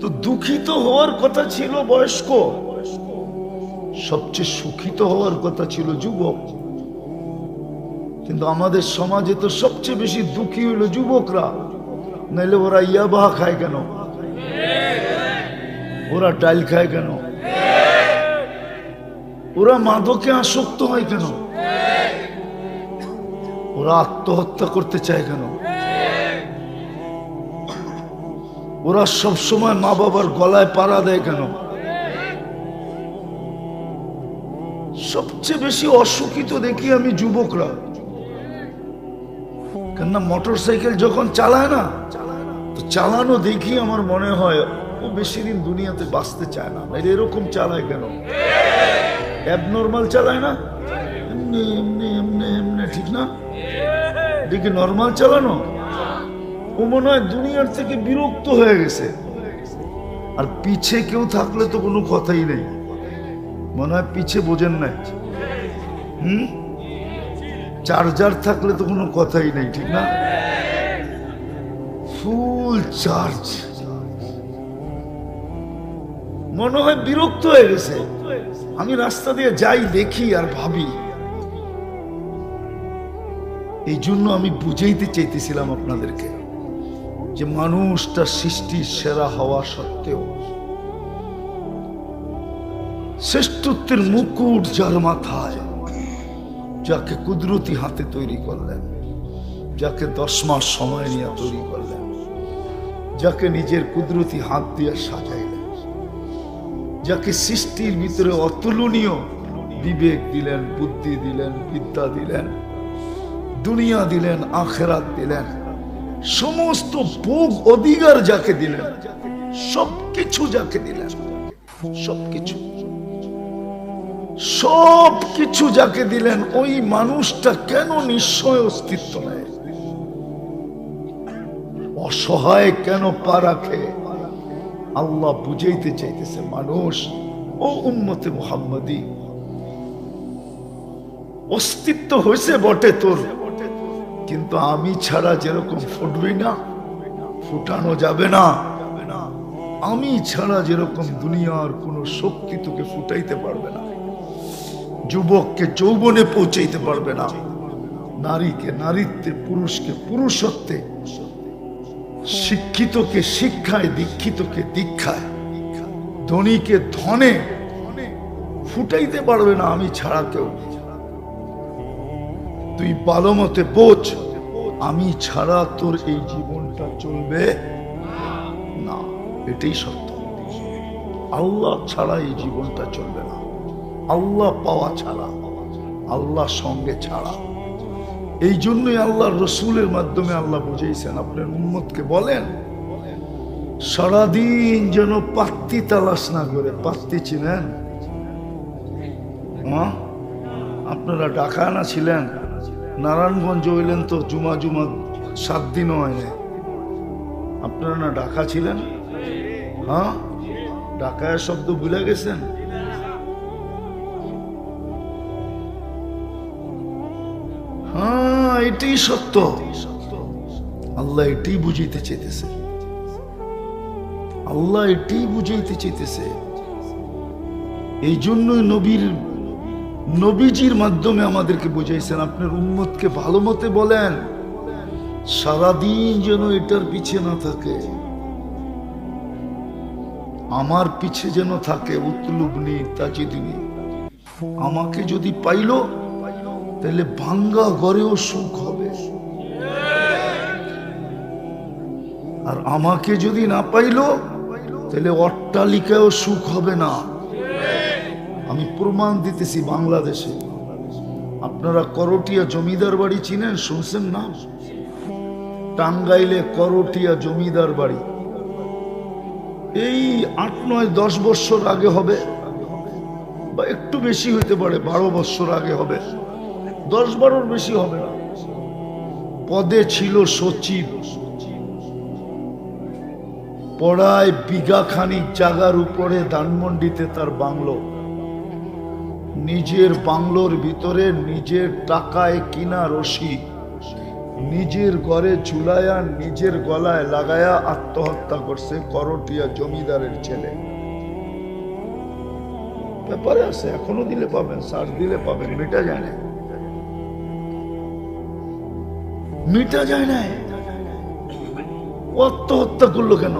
তো দুঃখিত হওয়ার কথা ছিল বয়স্ক। সবচেয়ে সুখিত হওয়ার কথা ছিল যুবক। কিন্তু আমাদের সমাজে তো সবচেয়ে বেশি দুঃখী হইল যুবকরা। নাইলে ওরা ইয়াবাহা খায় কেন? ওরা ডাইল খায় কেন? ওরা মাদকে আসক্ত হয় কেন? ওরা আত্মহত্যা করতে চায় কেন? ওরা সব সময় মা বাবার গলায় পাড়া দেয় কেন? সবচেয়ে বেশি অসুখিত দেখি আমি যুবকরা। কেননা মোটর সাইকেল যখন চালায় না, তো চালানো দেখি আমার মনে হয় ও বেশি দিন দুনিয়াতে বাঁচতে চায় না। এরকম চালায় কেন? অ্যাবনর্মাল চালায় না? এমনি এমনি এমনি এমনি, ঠিক না? দেখি নর্মাল চালানো? ও মনে হয় দুনিয়ার থেকে বিরক্ত হয়ে গেছে। আর পিছে কেউ থাকলে তো কোনো কথাই নেই। মনে হয় পিছে বোঝেন নাই। হুম? চার্জার থাকলে তো কোনো কথাই নেই, ঠিক না? Full charge. মনে হয় বিরক্ত হয়ে গেছে। আমি রাস্তা দিয়ে যাই, দেখি আর ভাবি। এই জন্য আমি বুঝাইতে চাইতেছিলাম আপনাদেরকে। যে মানুষটা সৃষ্টির সেরা হওয়া সত্ত্বেও শ্রেষ্ঠত্বের মুকুট যার মাথায়, যাকে কুদরতি হাতে তৈরি করলেন, যাকে দশ মাস সময় নিয়ে তৈরি করলেন, যাকে নিজের কুদরতি হাত দিয়ে সাজাইলেন, যাকে সৃষ্টির ভিতরে অতুলনীয় বিবেক দিলেন, বুদ্ধি দিলেন, বিদ্যা দিলেন, দুনিয়া দিলেন, আখেরাত দিলেন সমস্ত ভোগ অধিকার যাকে দিলেন, সবকিছু যাকে দিলেন, সবকিছু। সব কিছু যাকে দিলেন, ওই মানুষটা কেন নিশ্চয় অস্তিত্ব নেয়? অসহায় কেন পা রাখে? আল্লাহ বুঝাইতে চাইতেছে, মানুষ, ও উন্মতে মোহাম্মদী, অস্তিত্ব হয়েছে বটে তোর। কিন্তু আমি ছাড়া যেরকম ফুটবি না, ফুটানো যাবে না। আমি ছাড়া যেরকম দুনিয়ার কোনো শক্তি তোকে ফুটাইতে পারবে না, যুবককে যৌবনে পৌঁছাইতে পারবে না, নারীকে নারীত্বে পুরুষকে, পুরুষত্বে, শিক্ষিতকে শিক্ষায়, দীক্ষিতকে দীক্ষায়, ধনীকে ধনে ফুটাইতে পারবে না আমি ছাড়া কেউ। তুই ভালো মতে বোঝ, আমি ছাড়া তোর এই জীবনটা চলবে না। এটাই সত্য। আল্লাহ ছাড়া এই জীবনটা চলবে না। আল্লাহ পাওয়া ছাড়া আল্লাহ সঙ্গে ছাড়া। এই জন্যই আল্লাহ রসুলের মাধ্যমে আল্লাহ বুঝেছেন আপনার উম্মতকে বলেন, সারাদিন যেন পাত্তি তালাশ না করে, পাত্তি চিনেন? আপনারা ডাকা না ছিলেন? নারায়ণগঞ্জ হইলেন তো জুমা জুমা সাত দিনও হয় আপনারা না ডাকা ছিলেন? হ্যাঁ? ডাকায় শব্দ ভুলে গেছেন? হ্যাঁ এটাই সত্য। আল্লাহ এটাই বুঝাইতে চাইতেছে। আল্লাহ এটাই বুঝাইতে চাইতেছে। এই জন্যই নবীর নবীজির মাধ্যমে আমাদেরকে বুঝাইছেন, আপনার উম্মতকে ভালো মতে বলেন, সারাদিন যেন এটার পিছে না থাকে। আমার পিছে যেন থাকে উতলুবনি তাজিদিনী আমাকে যদি পাইলো, তাহলে ভাঙ্গা ঘরেও সুখ হবে। আর আমাকে যদি না পাইলো, তাহলে অট্টালিকায়ও সুখ হবে না। আমি প্রমাণ দিতেছি বাংলাদেশে। আপনারা করটিয়া জমিদার বাড়ি চিনেন, শুনছেন না? টাঙ্গাইলে করটিয়া জমিদার বাড়ি। এই আট নয় দশ বৎসর আগে হবে, বা একটু বেশি হইতে পারে, বারো বৎসর আগে হবে। দশ বারোর বেশি হবে না। পদে ছিল সচিব। পড়ায় বিঘা খানিক জাগার উপরে ধানমন্ডিতে তার বাংলো। নিজের বাংলোর ভিতরে নিজের টাকায় কিনা রশি, নিজের ঘরে চুলায়া নিজের গলায় লাগায়া আত্মহত্যা করছে করটিয়া জমিদারের ছেলে। ব্যাপারে আছে, এখনও দিলে পাবেন, সার দিলে পাবেন, মিটা যায় না মিটা যায় না আত্মহত্যা করল কেন?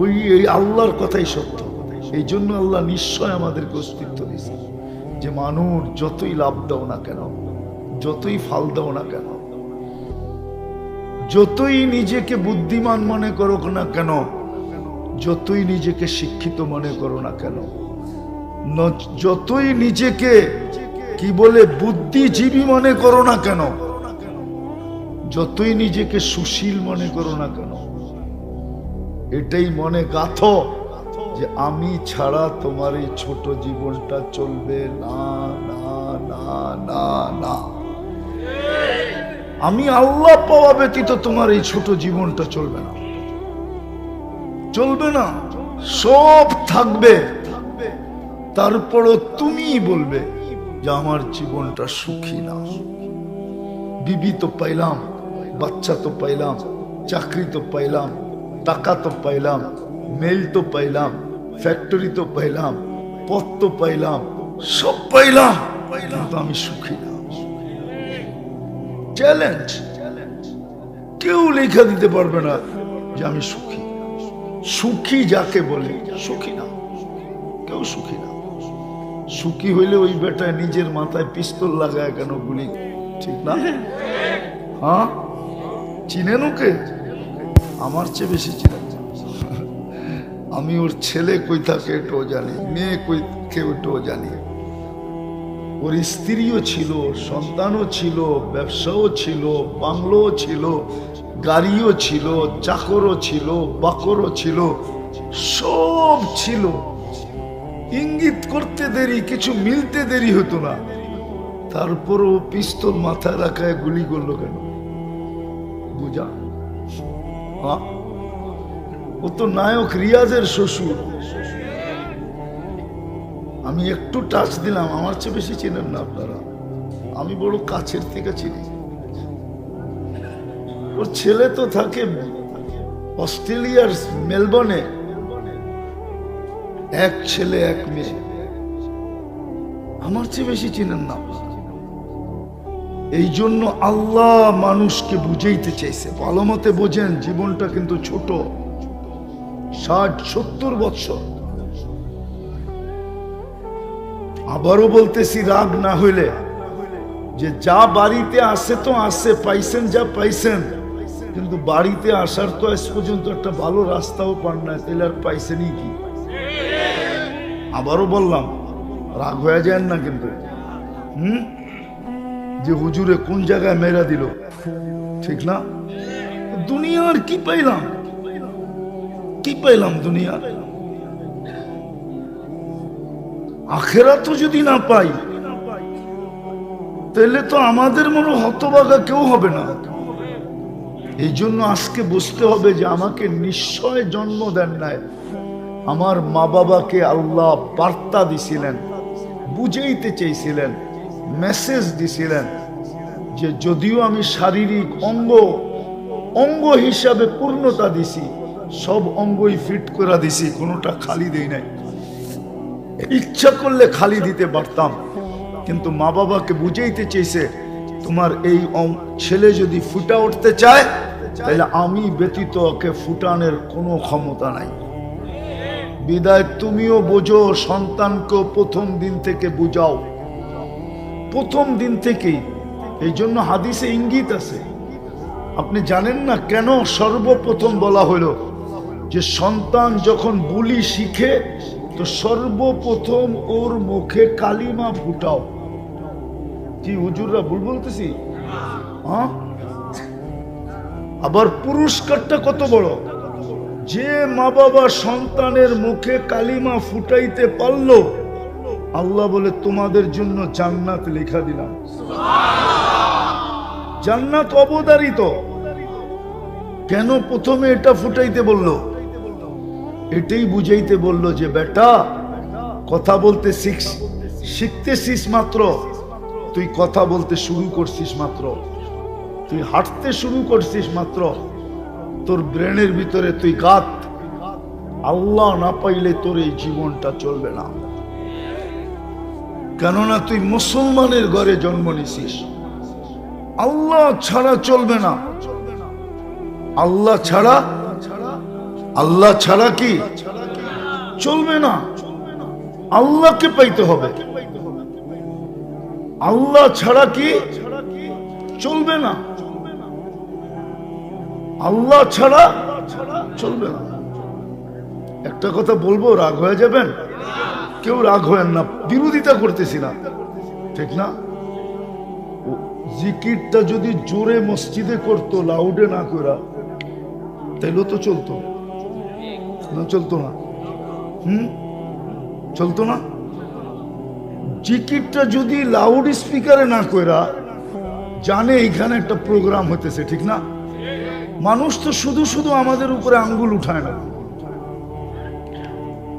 ওই, এই আল্লাহর কথাই সত্য। এই জন্য আল্লাহ নিশ্চয় আমাদেরকে অস্তিত্ব দিয়েছে। যে মানুষ যতই লাভ দাও না কেন, যতই ফাল দাও না কেন, যতই নিজেকে বুদ্ধিমান মনে করো না কেন, যতই নিজেকে শিক্ষিত মনে করো না কেন যতই নিজেকে কি বলে বুদ্ধিজীবী মনে করো না কেন, যতই নিজেকে সুশীল মনে করো না কেন, এটাই মনে গাথ। যে আমি ছাড়া তোমার এই ছোট জীবনটা চলবে না না না না না। আমি আল্লাহ পাওয়া ব্যতীত তোমার এই ছোট জীবনটা চলবে না। চলবে না, সব থাকবে। তারপরও তুমি বলবে যে আমার জীবনটা সুখী না। বিবি তো পাইলাম, বাচ্চা তো পাইলাম, চাকরি তো পাইলাম, টাকা তো পাইলাম, মেল তো পাইলাম ফ্যাক্টরি তো পাইলাম, পথ তো পাইলাম, সব পাইলাম, কিন্তু আমি সুখী না। চ্যালেঞ্জ কেউ লেখা দিতে পারবে না যে আমি সুখী। সুখী যাকে বলে, সুখী না। কেউ সুখী না। সুখী হইলে ওই বেটায় নিজের মাথায় পিস্তল লাগায় কেন গুলি? ঠিক না? হ্যাঁ? চিনেন ওকে? আমার চেয়ে বেশি চিনেন। আমি ওর ছেলে কই থাকে এটাও জানি, মেয়ে কই কেউ এটাও জানি। ওর স্ত্রীও ছিল সন্তানও ছিল, ব্যবসাও ছিল, বাংলোও ছিল, গাড়িও ছিল, চাকরও ছিল, বাকরও ছিল, সব ছিল। ইঙ্গিত করতে দেরি, কিছু মিলতে দেরি হতো না। তারপরও পিস্তল মাথায় রাখায় গুলি করল কেন? বুঝা? হ্যাঁ? ও তো নায়ক রিয়াজের শ্বশুর। আমি একটু টাচ দিলাম, আমার চেয়ে বেশি চিনেন না আপনারা। আমি বড় কাছের থেকে চিনি। ওর ছেলে তো থাকে অস্ট্রেলিয়ার মেলবর্নে। এক ছেলে, এক মেয়ে। আমার চেয়ে বেশি চিনেন না এই জন্য আল্লাহ মানুষকে বুঝাইতে চাইছে। ভালো মতে বোঝেন, জীবনটা কিন্তু ছোট। ষাট, সত্তর বৎসর। আবারও বলতেছি, রাগ না হইলে যে যা বাড়িতে আসে তো আসে, পাইছেন যা পাইছেন, কিন্তু বাড়িতে আসার তো আজ পর্যন্ত একটা ভালো রাস্তাও পান না, তাহলে আর পাইছেনই কি? আবারও বললাম, রাগ হয়ে যায় না কিন্তু। হুম? যে হুজুরে কোন জায়গায় মেরা দিল? ঠিক না? দুনিয়ার কি পাইলাম? কি পাইলাম দুনিয়ার? আখেরা তো যদি না পাই, তাহলে তো আমাদের মনে হতবাগা কেউ হবে না। এই জন্য আজকে বুঝতে হবে যে আমাকে নিশ্চয় জন্ম দেন নাই। আমার মা বাবাকে আল্লাহ বার্তা দিছিলেন, বুঝাইতে চেয়েছিলেন মেসেজ দিছিলেন যে যদিও আমি শারীরিক অঙ্গ অঙ্গ হিসাবে পূর্ণতা দিছি সব অঙ্গই ফিট করে দিছি, কোনোটা খালি দেই নাই। ইচ্ছা করলে খালি দিতে পারতাম, কিন্তু মা বাবাকে বুঝাইতে চেয়েছে, তোমার এই ছেলে যদি ফুটা উঠতে চায়, তাহলে আমি ব্যতীত ওকে ফুটানোর কোনো ক্ষমতা নাই। বিদায় তুমিও বোঝো সন্তানকে প্রথম দিন থেকে বুঝাও। প্রথম দিন থেকেই, এই জন্য হাদিসে ইঙ্গিত আছে। আপনি জানেন না কেন সর্বপ্রথম বলা হলো যে সন্তান যখন বুলি শিখে, তো সর্বপ্রথম ওর মুখে কালিমা ফুটাও। কি হুজুররা ভুল বলতেছি? আবার পুরস্কারটা কত বড়? যে মা বাবা সন্তানের মুখে কালিমা ফুটাইতে পারল, আল্লাহ বলে, তোমাদের জন্য জান্নাত লেখা দিলাম। জান্নাত অবদারিত। কেন প্রথমে এটা ফুটাইতে বলল? এটাই বুঝাইতে বলল যে, বেটা, কথা বলতে শিখ শিখতেছিস মাত্র। তুই কথা বলতে শুরু করছিস মাত্র। তুই হাঁটতে শুরু করছিস মাত্র। তোর ব্রেনের ভিতরে তুই গাত। আল্লাহ না পাইলে তোর এই জীবনটা চলবে না। কেননা তুই মুসলমানের ঘরে জন্ম নিছিস। আল্লাহ ছাড়া চলবে না। আল্লাহ ছাড়া আল্লাহ ছাড়া কি? চলবে না। আল্লাহকে পাইতে হবে। আল্লাহ ছাড়া কি? চলবে না। আল্লাহ ছাড়া চলবে না। একটা কথা বলব, রাগ হয়ে যাবেন? কেউ রাগ হয়েন না। বিরোধিতা করতেছি না। ঠিক না? জিকিরটা যদি জোরে মসজিদে করতো, লাউডে না করা তাইলেও তো চলতো। চলতো না। হুম? চলতো না? যদি লাউড স্পিকারে না জানে এখানে একটা প্রোগ্রাম হতেছে ঠিক না? মানুষ তো শুধু শুধু আমাদের উপরে আঙ্গুল উঠায় না।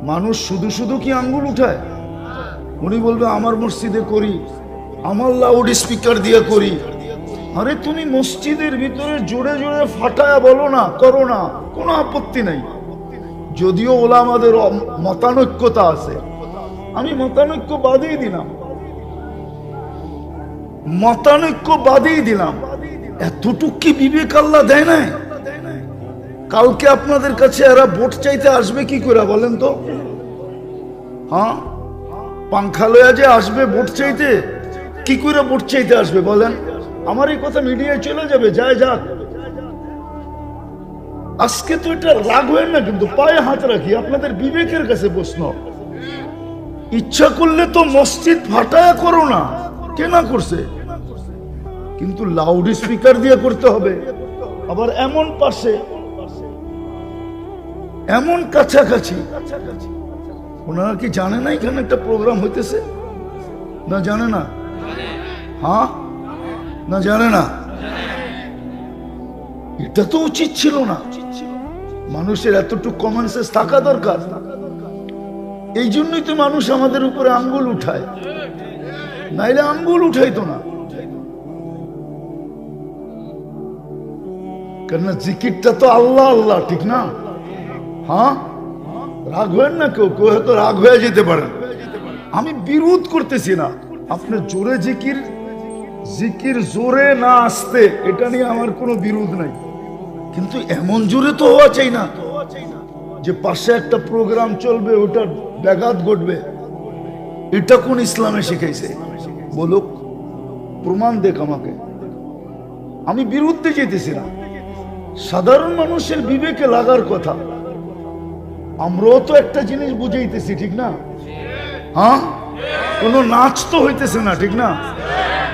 মানুষ শুধু শুধু কি আঙ্গুল উঠায়? উনি বলবে, আমার মসজিদে করি, আমার লাউড স্পিকার দিয়ে করি। আরে তুমি মসজিদের ভিতরে জোরে জোরে ফাটায়া বলো না, করো না, কোনো আপত্তি নাই। যদিও ওলা আমাদের মতানৈক্যতা আছে। আমি মতানৈক্য বাদেই দিলাম। মতানৈক্য বাদেই দিলাম। এতটুক কি বিবেক আল্লাহ দেয় নাই? কালকে আপনাদের কাছে এরা ভোট চাইতে আসবে কি করে বলেন তো? হ্যাঁ? পাংখা যে আসবে ভোট চাইতে, কি করে ভোট চাইতে আসবে বলেন? আমার এই কথা মিডিয়ায় চলে যাবে, যায় যাক। আজকে তো এটা হয় না, কিন্তু পায়ে হাত রাখি, আপনাদের বিবেকের কাছে প্রশ্ন। ইচ্ছা করলে তো মসজিদ ফাটায়া করো না, কে না করছে? কিন্তু লাউড স্পিকার দিয়ে করতে হবে। আবার এমন পাশে, এমন কাছাকাছি। ওনারা কি জানে না এখানে একটা প্রোগ্রাম হইতেছে? না জানে না? হ্যাঁ? না জানে না? এটা তো উচিত ছিল না। মানুষের এতটুকু কমন সেন্স থাকা দরকার। এই জন্যই তো মানুষ আমাদের উপরে আঙ্গুল উঠায়। নাইলে আঙ্গুল উঠাইতো না। কেননা জিকিরটা তো আল্লাহ আল্লাহ, ঠিক না? হ্যাঁ? রাগ হয়েন না কেউ? কেউ হয়তো রাগ হয়ে যেতে পারেন আমি বিরোধ করতেছি না। আপনার জোরে জিকির জিকির জোরে না আসতে, এটা নিয়ে আমার কোনো বিরোধ নাই। কিন্তু এমন জোরে তো হওয়া চাই না যে পাশে একটা প্রোগ্রাম চলবে, ওটার ব্যাঘাত ঘটবে। এটা কোন ইসলামে শিখাইছে? বলুক, প্রমাণ দেখ আমাকে। আমি বিরুদ্ধে যেতেছি না সাধারণ মানুষের বিবেকে লাগার কথা। আমরাও তো একটা জিনিস বুঝাইতেছি, ঠিক না? হ্যাঁ? কোনো নাচ তো হইতেছে না, ঠিক না?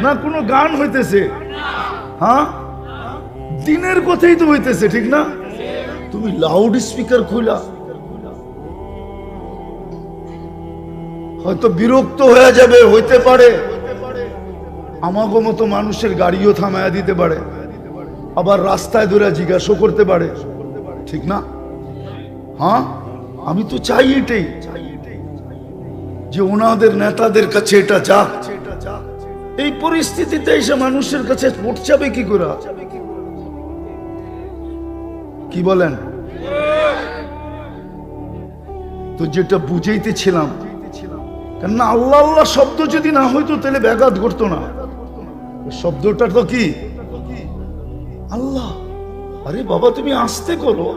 না কোনো গান হইতেছে? হ্যাঁ? দিনের কথাই তো হইতেছে, ঠিক না? তুমি লাউড স্পিকার খুলা হয়তো বিরক্ত হয়ে যাবে, হইতে পারে। আমাগো মতো মানুষের গাড়িও থামায়া দিতে পারে। আবার রাস্তায় ধরে জিজ্ঞাসা করতে পারে। ঠিক না? হ্যাঁ? আমি তো চাই এটাই। যে ওনাদের, নেতাদের কাছে এটা যাক। এই পরিস্থিতিতে এসে মানুষের কাছে যাবে কি করে? কি বলেন? তো যেটা বুঝাইতেছিলাম, কেননা আল্লাহ আল্লাহ শব্দ যদি না হইতো তাহলে ব্যাঘাত ঘটতো না। শব্দটা তো কি? আল্লাহ, আরে বাবা, তুমি আসতে করো।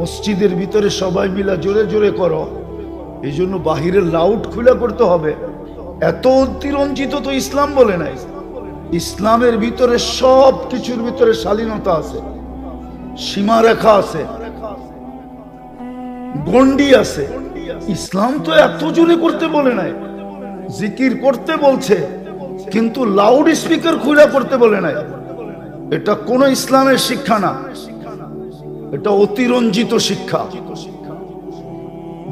মসজিদের ভিতরে সবাই মিলা জোরে জোরে করো। এই জন্য বাহিরের লাউড খুলে করতে হবে। এত অতিরঞ্জিত তো ইসলাম বলে নাই। ইসলামের ভিতরে সব কিছুর ভিতরে শালীনতা আছে। সীমারেখা আছে গন্ডি আছে। ইসলাম তো এত জোরে করতে বলে নাই, জিকির করতে বলছে, কিন্তু লাউড স্পিকার খুলে করতে বলে নাই। এটা কোন ইসলামের শিক্ষা না, এটা অতিরঞ্জিত শিক্ষা।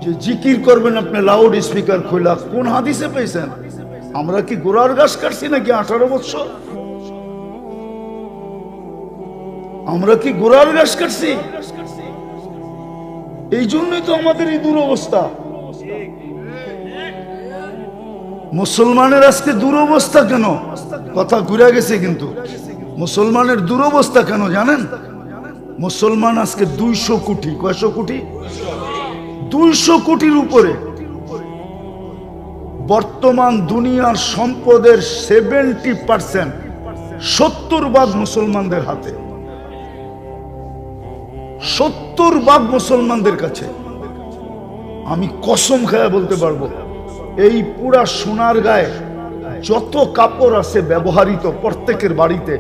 যে জিকির করবেন আপনি লাউড স্পিকার খুলা কোন হাদিসে পেয়েছেন? আমরা কি গোড়ার গাছ কাটছি নাকি আঠারো বছর আমরা কি গোড়ার গাছ কাটছি? এই জন্যই তো আমাদের এই দুরবস্থা। মুসলমানের আজকে দুরবস্থা কেন? কথা ঘুরে গেছে কিন্তু। মুসলমানের দুরবস্থা কেন জানেন? মুসলমান আজকে দুইশো কোটি, কয়শো কোটি? দুইশো কোটির উপরে। বর্তমান দুনিয়ার সম্পদের সেভেন্টি পার্সেন্ট সত্তর ভাগ মুসলমানদের হাতে। সত্তর ভাগ মুসলমানদের কাছে। আমি কসম খায়া বলতে পারব, এই পুরা সোনার গায়ে যত কাপড় আছে ব্যবহারিত প্রত্যেকের বাড়িতে,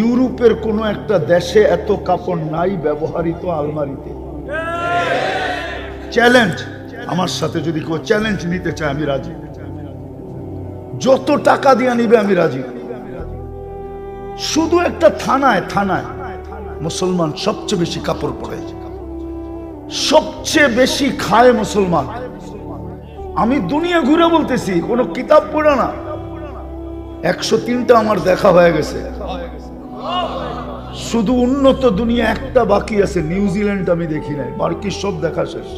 ইউরোপের কোনো একটা দেশে এত কাপড় নাই ব্যবহারিত আলমারিতে। চ্যালেঞ্জ আমার সাথে যদি কেউ চ্যালেঞ্জ নিতে চায়, আমি রাজি। যত টাকা দিয়ে নিবে, আমি রাজি। শুধু একটা থানায় থানায়। মুসলমান সবচেয়ে বেশি কাপড় পরে। সবচেয়ে বেশি খায় মুসলমান। আমি দুনিয়া ঘুরে বলতেছি, কোনো কিতাব পড়ে না। একশো তিনটা আমার দেখা হয়ে গেছে। শুধু উন্নত দুনিয়া একটা বাকি আছে, নিউজিল্যান্ড আমি দেখি নাই বাকি সব দেখা শেষ।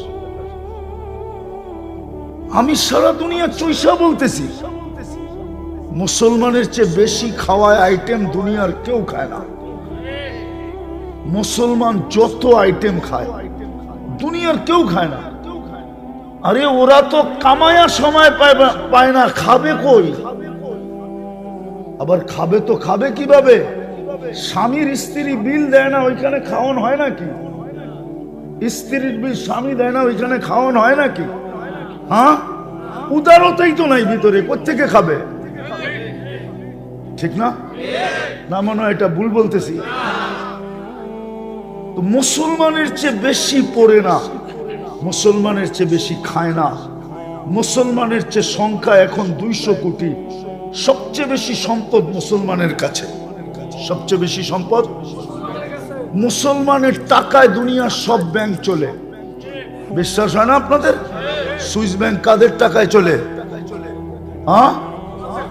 আমি সারা দুনিয়া চৈসা বলতেছি, মুসলমানের চেয়ে বেশি খাওয়ায় আইটেম দুনিয়ার কেউ খায় না। মুসলমান যত আইটেম খায়, দুনিয়ার কেউ খায় না। আরে ওরা তো কামায়া সময় পায় না- খাবে কই? আবার খাবে তো খাবে কীভাবে? স্বামীর স্ত্রী বিল দেয় না, ওইখানে খাওয়ান হয় নাকি? স্ত্রীর বিল স্বামী দেয় না, ওইখানে খাওয়ান হয় নাকি? হ্যাঁ? উদারতাই তো নাই ভিতরে কোথেকে খাবে? ঠিক না? না মনে হয় এটা ভুল বলতেছি। মুসলমানের চেয়ে বেশি পড়ে না। মুসলমানের চেয়ে বেশি খায় না। মুসলমানের চেয়ে সংখ্যা এখন দুইশো কোটি। সবচেয়ে বেশি সম্পদ মুসলমানের কাছে। সবচেয়ে বেশি সম্পদ মুসলমানের টাকায় দুনিয়ার সব ব্যাংক চলে। বিশ্বাস হয় না আপনাদের? সুইস ব্যাংক কাদের টাকায় চলে? হ্যাঁ?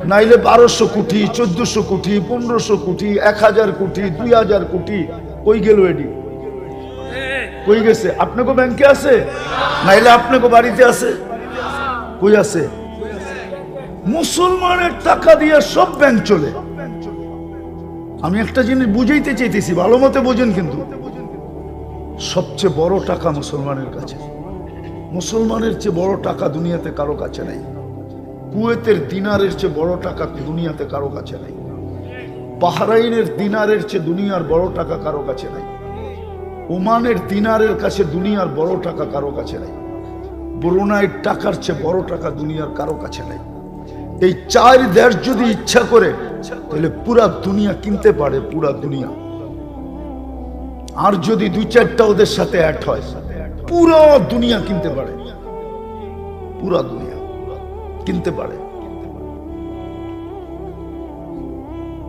নাইলে বারোশো কোটি, চোদ্দশো কোটি, পনেরোশো কোটি, এক হাজার কোটি, দুই হাজার কোটি। কই গেল এডি? কই গেছে? আপনাকে ব্যাংকে আছে? নাইলে আপনাকে বাড়িতে আছে। কই আছে? মুসলমানের টাকা দিয়ে সব ব্যাংক চলে। আমি একটা জিনিস বুঝাইতে চাইতেছি, ভালো মতে বোঝেন কিন্তু। সবচেয়ে বড় টাকা মুসলমানের কাছে। মুসলমানের চেয়ে বড় টাকা দুনিয়াতে কারও কাছে নেই। কুয়েতের দিনারের চেয়ে বড় টাকা দুনিয়াতে কারও কাছে নাই। বাহরাইনের দিনারের চেয়ে দুনিয়ার বড় টাকা কারও কাছে নাই। ওমানের দিনারের কাছে দুনিয়ার বড় টাকা কারও কাছে নাই। ব্রুনাইয়ের টাকার চেয়ে বড় টাকা দুনিয়ার কারও কাছে নাই। এই চার দেশ যদি ইচ্ছা করে, তাহলে পুরা দুনিয়া কিনতে পারে, পুরা দুনিয়া। আর যদি দুই চারটা ওদের সাথে অ্যাড হয়, পুরো দুনিয়া কিনতে পারে। পুরা দুনিয়া কিনতে পারে।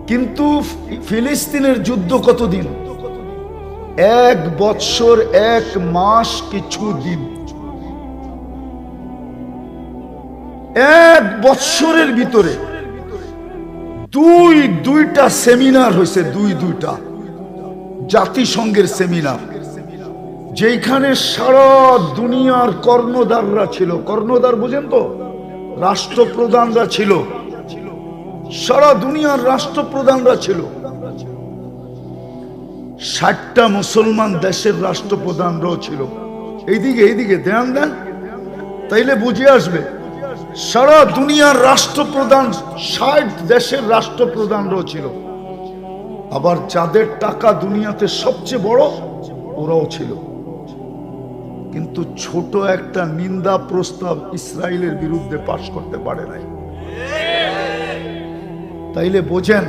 কিন্তু ফিলিস্তিনের যুদ্ধ কতদিন? এক বৎসর, এক মাস কিছু দিন। এক বৎসরের ভিতরে দুই, দুইটা সেমিনার হয়েছে, দুই, দুইটা। জাতিসংঘের সেমিনার যেখানে সারা দুনিয়ার কর্ণধাররা ছিল। কর্ণধার বুঝেন তো? রাষ্ট্রপ্রধানরা ছিল। সারা দুনিয়ার রাষ্ট্রপ্রধানরা ছিল। ষাটটা মুসলমান দেশের রাষ্ট্রপ্রধানরাও ছিল এইদিকে এইদিকে, ধ্যান দেন তাইলে বুঝে আসবে, সারা দুনিয়ার রাষ্ট্রপ্রধান ষাট দেশের রাষ্ট্রপ্রধানরাও ছিল আবার যাদের টাকা দুনিয়াতে সবচেয়ে বড়, ওরাও ছিল। কিন্তু ছোট একটা নিন্দা প্রস্তাব ইসরায়েলের বিরুদ্ধে পাশ করতে পারে নাই। তাইলে বোঝেন,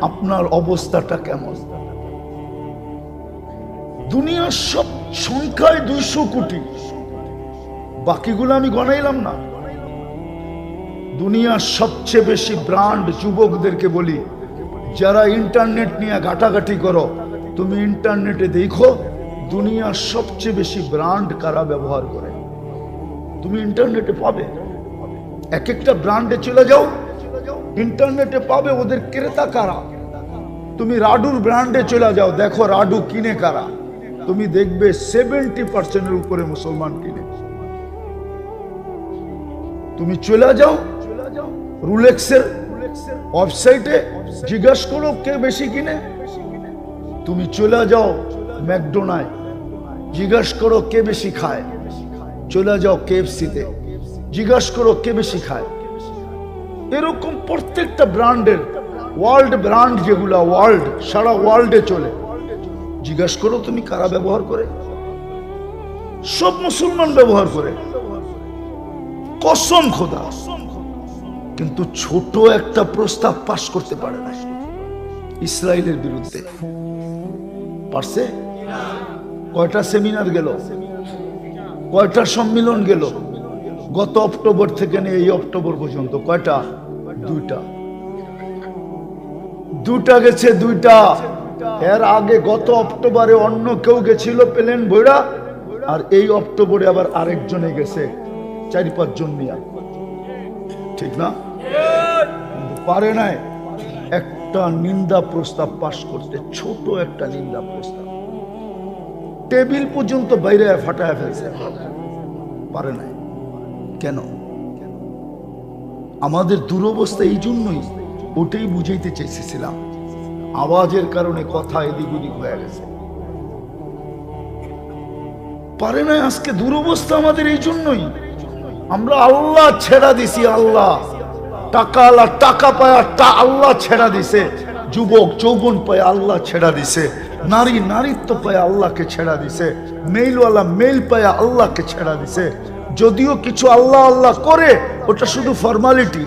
আপনার অবস্থাটা কেমন? দুনিয়ার সব সংখ্যায় দুইশো কোটি। বাকিগুলো আমি গণাইলাম না। দুনিয়ার সবচেয়ে বেশি ব্র্যান্ড যুবকদেরকে বলি, যারা ইন্টারনেট নিয়ে ঘাটাঘাটি করো, তুমি ইন্টারনেটে দেখো, দুনিয়ার সবচেয়ে বেশি ব্র্যান্ড কারা ব্যবহার করে। তুমি ইন্টারনেটে পাবে। এক একটা ব্র্যান্ডে চলে যাও, ইন্টারনেটে পাবে ওদের ক্রেতা কারা। তুমি রাডুর ব্র্যান্ডে চলে যাও, দেখো রাডু কিনে কারা। তুমি দেখবে সেভেন্টি পার্সেন্টের উপরে মুসলমান কিনে। তুমি চলে যাও, রুলেক্সের ওয়েবসাইটে জিজ্ঞাসা করো কে বেশি কিনে। তুমি চলে যাও ম্যাকডোনায়, জিজ্ঞাসা করো কে বেশি খায়। চলে যাও কেএফসিতে, জিজ্ঞাসা করো কে বেশি খায়। এরকম প্রত্যেকটা ব্র্যান্ডের ওয়ার্ল্ড ব্র্যান্ড যেগুলা ওয়ার্ল্ড সারা ওয়ার্ল্ডে চলে। জিজ্ঞাসা করো তুমি কারা ব্যবহার করে? সব মুসলমান ব্যবহার করে। কসম খোদা। কিন্তু ছোট একটা প্রস্তাব পাশ করতে পারে না। ইসরায়েলের বিরুদ্ধে। পারছে? কয়টা সেমিনার গেল? কয়টা সম্মিলন গেল? গত অক্টোবর থেকে নিয়ে এই অক্টোবর পর্যন্ত কয়টা? দুইটা। দুটা গেছে, দুইটা। এর আগে গত অক্টোবরে অন্য কেউ গেছিল প্লেন বইরা আর এই অক্টোবরে আবার আরেকজনে গেছে, চারি পাঁচজন নিয়ে ঠিক না? পারে নাই। একটা নিন্দা প্রস্তাব পাশ করতে, ছোট একটা নিন্দা প্রস্তাব। টেবিল পর্যন্ত বাইরে ফাটায় ফেলছে। পারে নাই। কেন? আমাদের দুরবস্থা এই জন্যই। ওটাই বুঝাইতে চেয়েছিলাম। আওয়াজের কারণে কথা এদিক ওদিক হয়ে গেছে। পারে না আজকে দুরবস্থা আমাদের এই জন্যই। আমরা আল্লাহ ছেড়া দিছি আল্লাহ। টাকা আল্লাহ, টাকা পায় তা আল্লাহ ছেড়া দিছে। যুবক, যৌবন পায় আল্লাহ ছেড়া দিছে। নারী, নারীত্ব পায় আল্লাহকে ছেড়া দিছে। মেইলওয়ালা মেইল পায় আল্লাহকে ছেড়া দিছে। যদিও কিছু আল্লাহ আল্লাহ করে, ওটা শুধু ফর্মালিটি